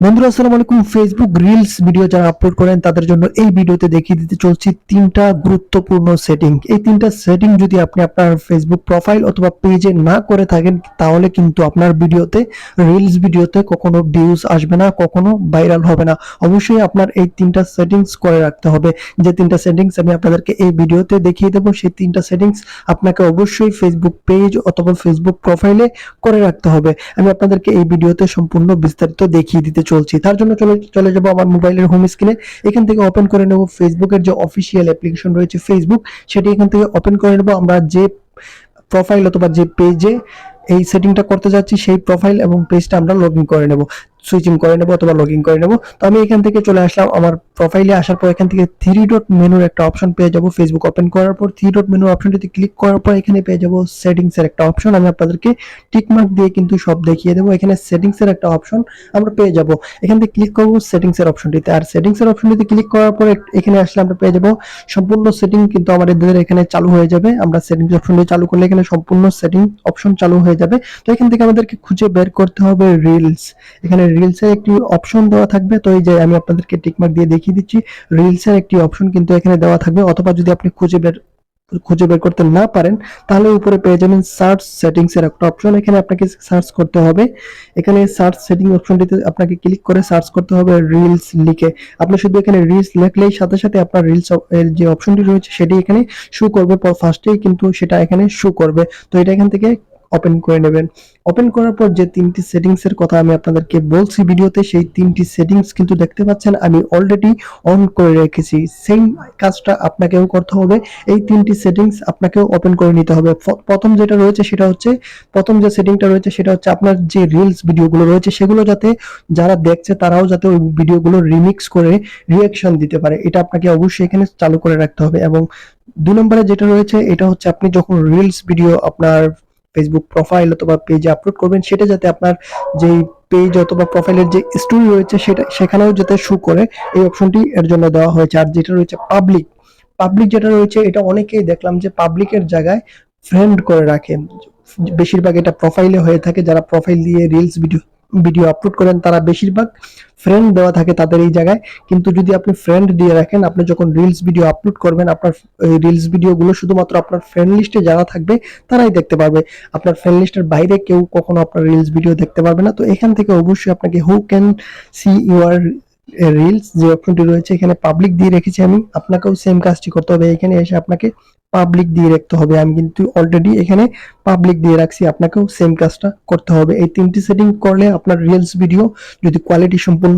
বন্ধুরা, আসসালামু আলাইকুম। ফেসবুক রিলস ভিডিও যারা আপলোড করেন, তাদের জন্য এই ভিডিওতে দেখিয়ে দিতে চলছি তিনটা গুরুত্বপূর্ণ সেটিং এই তিনটা সেটিং যদি আপনি আপনার ফেসবুক প্রোফাইল অথবা পেজে না করে থাকেন, তাহলে কিন্তু আপনার ভিডিওতে রিলস ভিডিওতে কখনো ভিউজ আসবে না, কখনো ভাইরাল হবে না। অবশ্যই আপনার এই তিনটা সেটিংস করে রাখতে হবে। যে তিনটা সেটিংস আমি আপনাদেরকে এই ভিডিওতে দেখিয়ে দেবো, সেই তিনটা সেটিংস আপনাকে অবশ্যই ফেসবুক পেজ অথবা ফেসবুক প্রোফাইলে করে রাখতে হবে। আমি আপনাদেরকে এই ভিডিওতে সম্পূর্ণ বিস্তারিত দেখিয়ে দিতে চলছি, তার জন্য চলে চলে যাব আমার মোবাইলের হোম স্ক্রিনে এখান থেকে ওপেন করে নেব ফেসবুকের যে অফিসিয়াল অ্যাপ্লিকেশন রয়েছে ফেসবুক সেটি এখান থেকে ওপেন করে নেব। আমরা যে প্রোফাইল অথবা যে পেজে এই সেটিংটা করতে যাচ্ছি, সেই প্রোফাইল এবং পেজটা আমরা লগ ইন করে নেব। সুইচিং করে নেব অথবা লগ ইন করে নেব। তো আমি এখান থেকে চলে আসলাম। আমার প্রোফাইলে আসার পর এখান থেকে থ্রি ডট মেনুর একটা অপশন পেয়ে যাব। ফেসবুক ওপেন করার পর থ্রি ডট মেনুর অপশনটিতে ক্লিক করার পর এখানে পেয়ে যাব সেটিংস এর একটা অপশন আমি আপনাদেরকে টিক মার্ক দিয়ে কিন্তু সব দেখিয়ে দেবো। এখানে সেটিংস এর একটা অপশন আমরা পেয়ে যাব। এখান থেকে ক্লিক করব সেটিংস এর অপশনটিতে আর সেটিংসের অপশনটিতে ক্লিক করার পর এখানে আসলে আমরা পেয়ে যাব সম্পূর্ণ সেটিং কিন্তু আমাদের এখানে চালু হয়ে যাবে। আমরা সেটিংস অপশনটি চালু করলে এখানে সম্পূর্ণ সেটিং অপশন চালু হয়ে যাবে। তো এখান থেকে আমাদেরকে খুঁজে বের করতে হবে রিলস এখানে রিলস এর একটি অপশন দেওয়া থাকবে। তো এই যে আমি আপনাদেরকে টিকমার্ক দিয়ে দেখিয়ে দিচ্ছি রিলস এর একটি অপশন কিন্তু এখানে দেওয়া থাকবে। অথবা যদি আপনি খুঁজে বের খুঁজে বের করতে না পারেন, তাহলে উপরে পেয়ে যাবেন সার্চ সেটিংস এর একটা অপশন এখানে আপনাকে সার্চ করতে হবে। এখানে সার্চ সেটিং অপশনটিতে আপনাকে ক্লিক করে সার্চ করতে হবে রিলস লিখে। আপনি শুধু এখানে রিলস লিখলেই সাথে সাথে আপনার রিলস এর যে অপশনটি রয়েছে, সেটি এখানে শো করবে। ফার্স্টেই কিন্তু সেটা এখানে শো করবে। তো এটা এখান থেকে ওপেন করে নেবেন। ওপেন করার পর যে তিনটি সেটিংস এর কথা আমি আপনাদেরকে বলছি ভিডিওতে, সেই তিনটি সেটিংস কিন্তু দেখতে পাচ্ছেন, আমি অলরেডি অন করে রেখেছি। সেম কাজটা আপনাকেও করতে হবে। এই তিনটি সেটিংস আপনাকেও ওপেন করে নিতে হবে। প্রথম যেটা রয়েছে সেটা হচ্ছে, প্রথম যে সেটিংটা রয়েছে সেটা হচ্ছে আপনার যে রিলস ভিডিওগুলো রয়েছে, সেগুলো যাতে যারা দেখছে তারাও যাতে ওই ভিডিওগুলো রিমিক্স করে রিয়াকশন দিতে পারে। এটা আপনাকে অবশ্যই এখানে চালু করে রাখতে হবে। এবং দুই নম্বরে যেটা রয়েছে, এটা হচ্ছে আপনি যখন রিলস ভিডিও আপনার ফেসবুক প্রোফাইল অথবা পেজে আপলোড করবেন, সেটা যাতে আপনার যেই পেজ অথবা প্রোফাইলের যে স্টোরি রয়েছে, সেটা, সেখানেও যাতে শু করে, এই অপশনটি এর জন্য দেওয়া হয়েছে। আর যেটা রয়েছে পাবলিক পাবলিক যেটা রয়েছে, এটা অনেকেই দেখলাম যে পাবলিকের জায়গায় ফ্রেন্ড করে রাখে। বেশিরভাগ এটা প্রোফাইলে হয়ে থাকে, যারা প্রোফাইল দিয়ে রিলস ভিডিও ভিডিও আপলোড করেন, তারা বেশিরভাগ ফ্রেন্ড দেওয়া থাকে তাদের এই জায়গায়। কিন্তু যদি আপনি ফ্রেন্ড দিয়ে রাখেন, আপনি যখন রিলস ভিডিও আপলোড করবেন, আপনার রিলস ভিডিওগুলো শুধুমাত্র আপনার ফ্রেন্ড লিস্টে যারা থাকবে, তারাই দেখতে পারবে। আপনার ফ্রেন্ড লিস্টের বাইরে কেউ কখনো আপনার রিলস ভিডিও দেখতে পারবে না। তো এখান থেকে অবশ্যই আপনাকে who can see your reels যে অপশনটি রয়েছে, এখানে পাবলিক দিয়ে রেখেছি আমি। আপনাকেও সেম কাজটি করতে হবে। এখানে এসে আপনাকে পাবলিক দিয়ে রাখতে হবে। আমি কিন্তু অলরেডি এখানে পাবলিক দিয়ে রাখছি, আপনাকেও সেম কাজটা করতে হবে। এই তিনটি সেটিং করলে আপনার রিলস ভিডিও যদি কোয়ালিটি সম্পূর্ণ